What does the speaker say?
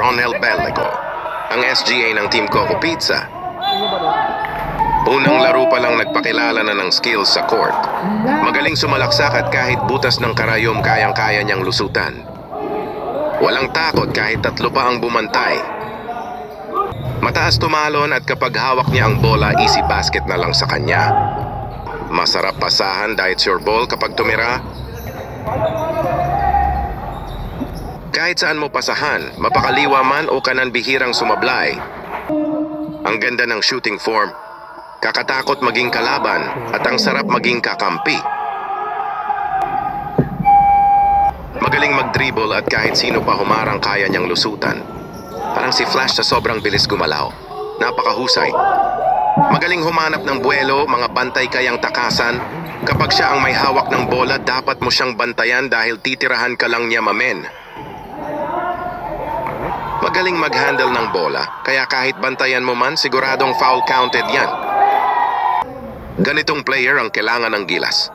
Ronel Bellego, ang SGA ng Team Coco Pizza. Unang laro pa lang nagpakilala na ng skills sa court. Magaling sumalaksak at kahit butas ng karayom kayang-kaya niyang lusutan. Walang takot kahit tatlo pa ang bumantay. Mataas tumalon at kapag hawak niya ang bola, easy basket na lang sa kanya. Masarap pasahan dahil sure ball kapag tumira. Kahit saan mo pasahan, mapakaliwa man o kanan bihirang sumablay. Ang ganda ng shooting form. Kakatakot maging kalaban at ang sarap maging kakampi. Magaling mag-dribble at kahit sino pa humarang kaya niyang lusutan. Parang si Flash sa sobrang bilis gumalaw. Napakahusay. Magaling humanap ng buwelo, mga bantay kayang takasan. Kapag siya ang may hawak ng bola, dapat mo siyang bantayan dahil titirahan ka lang niya mamen. Magaling mag-handle ng bola, kaya kahit bantayan mo man, siguradong foul counted yan. Ganitong player ang kailangan ng gilas.